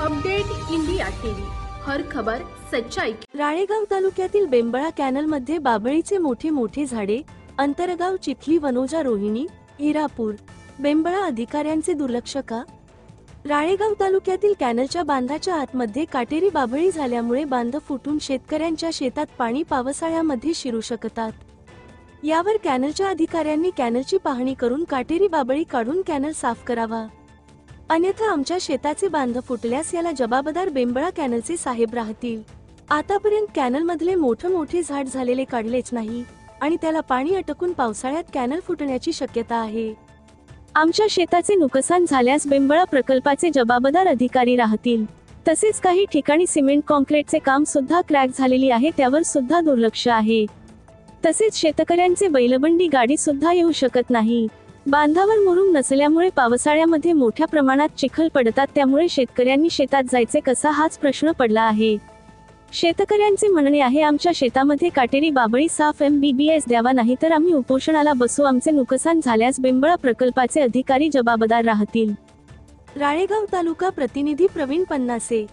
Update India TV. हर खबर सच्चाई राळेगाव तालुक्यातील बेंबळा कॅनलमध्ये बाबळीचे मोठे मोठे झाडे अंतरगाव चिखली वनोजा रोहिणी हिरापूर बेंबळा अधिकाऱ्यांचे दुर्लक्ष का? राळेगाव तालुक्यातील कॅनलच्या बांधाच्या आतमध्ये काटेरी बाभळी झाल्यामुळे बांध फुटून शेतकऱ्यांच्या शेतात पाणी पावसाळ्यामध्ये शिरू शकतात. यावर कॅनलच्या अधिकाऱ्यांनी कॅनलची पाहणी करून काटेरी बाबळी काढून कॅनल साफ करावा. अन्यथा आमच्या शेताचे बांध फुटल्यास याला जबाबदार बेंबळा कॅनलचे साहेब राहतील. आतापर्यंत कॅनलमधले मोठं मोठे झाड झालेले काढलेच नाही आणि त्याला पाणी अटकून पावसाळ्यात कॅनल फुटण्याची शक्यता आहे. आमच्या शेताचे नुकसान झाल्यास बेंबळा प्रकल्पाचे जबाबदार अधिकारी राहतील. तसेच काही ठिकाणी सिमेंट कॉन्क्रीटचे काम सुद्धा क्रॅक झालेली आहे त्यावर सुद्धा दुर्लक्ष आहे. तसेच शेतकऱ्यांचे बैलबंडी गाडी सुद्धा येऊ शकत नाही. बांधावर मुरुम नसल्यामुळे पावसाळ्यामध्ये मोठ्या प्रमाणात चिखल पडतात त्यामुळे शेतकऱ्यांनी शेतात जायचे कसा हाच प्रश्न पडला आहे. शेतकऱ्यांचे म्हणणे आहे आमच्या शेतामध्ये काटेरी बाबळी साफ एम बी बी एस द्यावा नाही तर आम्ही उपोषणाला बसू. आमचे नुकसान झाल्यास बेंबळा प्रकल्पाचे अधिकारी जबाबदार राहतील. राळेगाव तालुका प्रतिनिधी प्रवीण पन्नासे